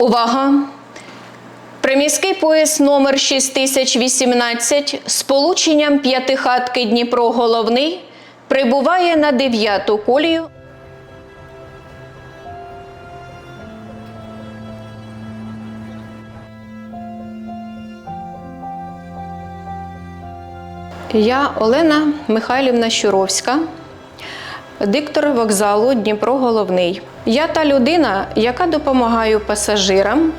Увага! Приміський поїзд номер 6018 з полученням п'ятихатки Дніпро Головний прибуває на дев'яту колію. Я Олена Михайлівна Щуровська, диктор вокзалу Дніпро Головний. Я та людина, яка допомагає пасажирам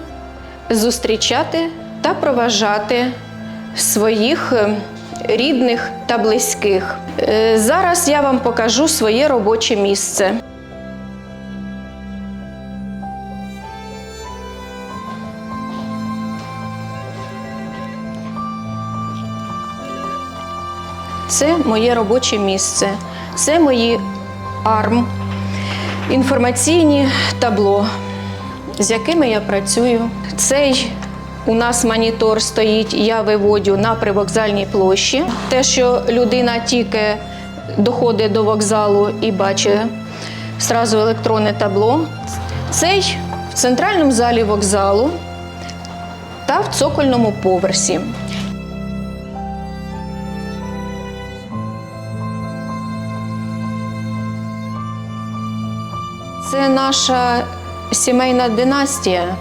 зустрічати та проважати своїх е, рідних та близьких. Е, Зараз я вам покажу своє робоче місце. Це моє робоче місце, це мої арм, інформаційні табло, з якими я працюю. Цей у нас монітор стоїть, я виводю на привокзальній площі. Те, що людина тільки доходить до вокзалу і бачить зразу електронне табло. Цей в центральному залі вокзалу та в цокольному поверсі. Це наша сімейна династія.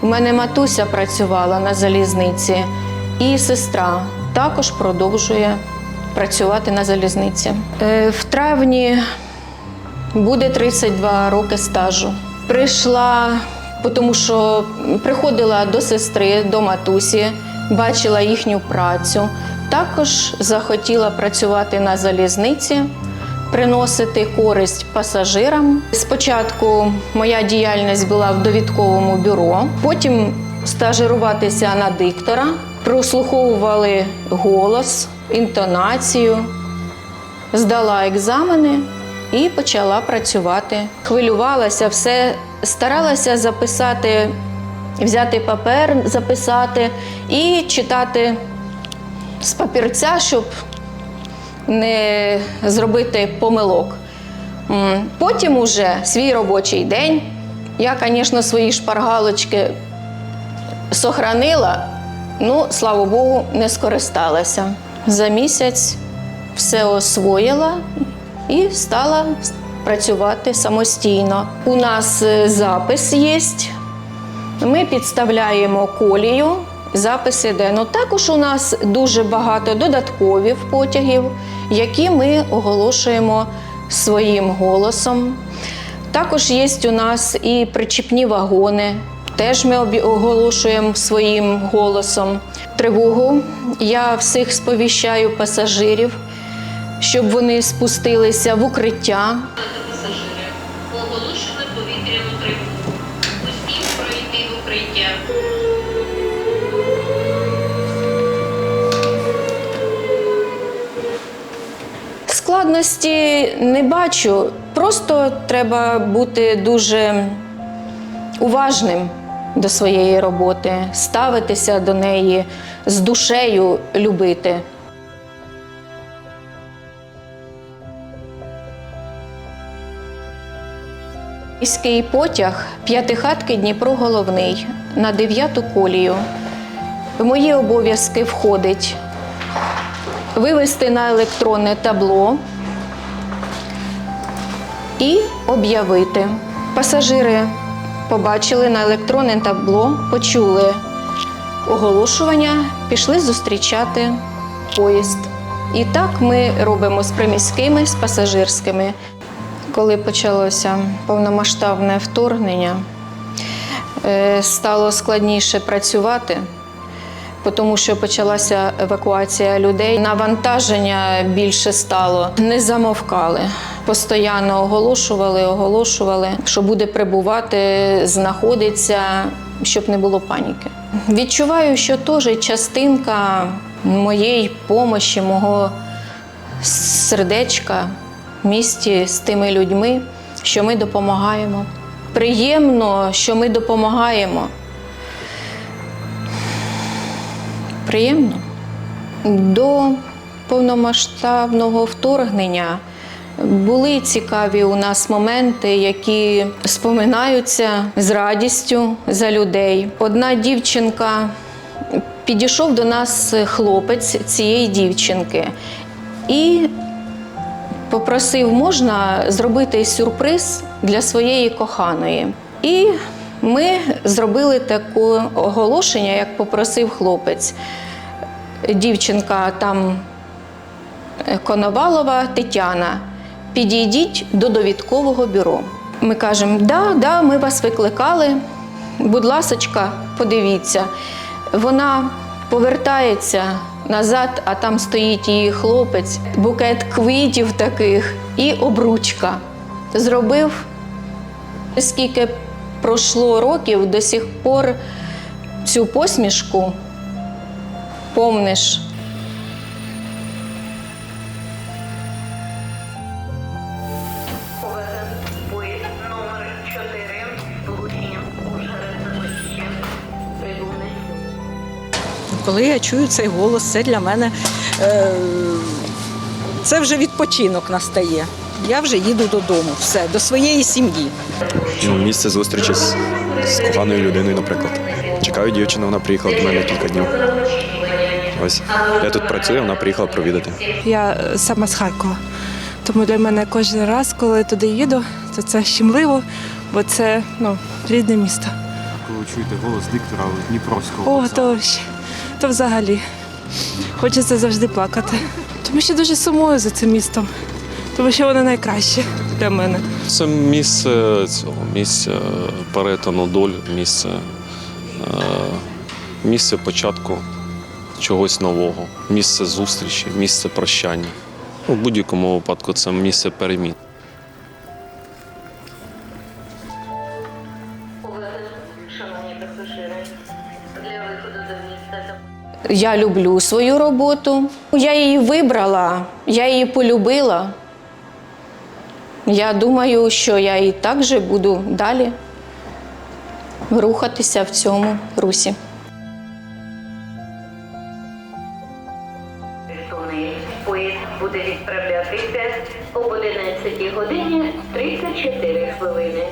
У мене матуся працювала на залізниці, і сестра також продовжує працювати на залізниці. Е, В травні буде 32 роки стажу. Прийшла, тому що приходила до сестри, до матусі, бачила їхню працю. Також захотіла працювати на залізниці приносити користь пасажирам. Спочатку моя діяльність була в довідковому бюро, потім стажируватися на диктора, прослуховували голос, інтонацію, здала екзамени і почала працювати. Хвилювалася, все старалася записати, взяти папер, записати і читати з папірця, щоб не зробити помилок. Потім уже свій робочий день. Я, звісно, свої шпаргалочки сохранила, ну, слава Богу, не скористалася. За місяць все освоїла і стала працювати самостійно. У нас е, запис є. Ми підставляємо колію, запис іде. Ну також у нас дуже багато додаткових потягів, які ми оголошуємо своїм голосом. Також є у нас і причіпні вагони. Теж ми оголошуємо своїм голосом тривогу. Я всіх сповіщаю пасажирів, щоб вони спустилися в укриття. Складності не бачу, просто треба бути дуже уважним до своєї роботи, ставитися до неї з душею любити. Міський потяг п'ятихатки Дніпро головний на дев'яту колію. В мої обов'язки входить вивести на електронне табло і об'явити. Пасажири побачили на електронне табло, почули оголошування, пішли зустрічати поїзд. І так ми робимо з приміськими, з пасажирськими. Коли почалося повномасштабне вторгнення, е, стало складніше працювати тому що почалася евакуація людей. Навантаження більше стало. Не замовкали. Постійно оголошували, оголошували, що буде прибувати, знаходиться, щоб не було паніки. Відчуваю, що теж частинка моєї помощі, мого сердечка в місті з тими людьми, що ми допомагаємо. Приємно, що ми допомагаємо. Приємно. До повномасштабного вторгнення Були цікаві у нас моменти, які споминаються з радістю за людей. Одна дівчинка підійшов до нас хлопець цієї дівчинки і попросив, можна зробити сюрприз для своєї коханої. І ми зробили таке оголошення, як попросив хлопець. Дівчинка там е, Коновалова Тетяна. Підійдіть до довідкового бюро. Ми кажемо, да, да, ми вас викликали. Будь ласочка, подивіться. Вона повертається назад, а там стоїть її хлопець, букет квітів таких і обручка. Зробив скільки пройшло років, до сих пор цю посмішку помниш. Увага. Поїзд номер 4 сполучення Ужгород-Запоріжжя. Прибув на сьогодні. Коли я чую цей голос, це для мене е, це вже відпочинок настає. Я вже їду додому, все, до своєї сім'ї. ну, місце зустрічі з, з коханою людиною, наприклад. Чекаю дівчину, вона приїхала до мене кілька днів. Ось я тут працюю, вона приїхала провідати. Я е, сама з Харкова. Тому для мене кожен раз, коли туди їду, то це щемливо, бо це ну, рідне місто. Коли чуєте голос диктора Дніпровського. О, то, ще- то взагалі. Хочеться завжди плакати. Тому що дуже сумую за цим містом, тому що воно найкраще для мене. Це місце цього, місце перетину доль, місце, е, місце початку чогось нового, місце зустрічі, місце прощання. У будь-якому випадку це місце перемін. Я люблю свою роботу. Я її вибрала, я її полюбила. Я думаю, що я і так же буду далі рухатися в цьому русі. Поїзд буде відправлятися об 11 годині 34 хвилини.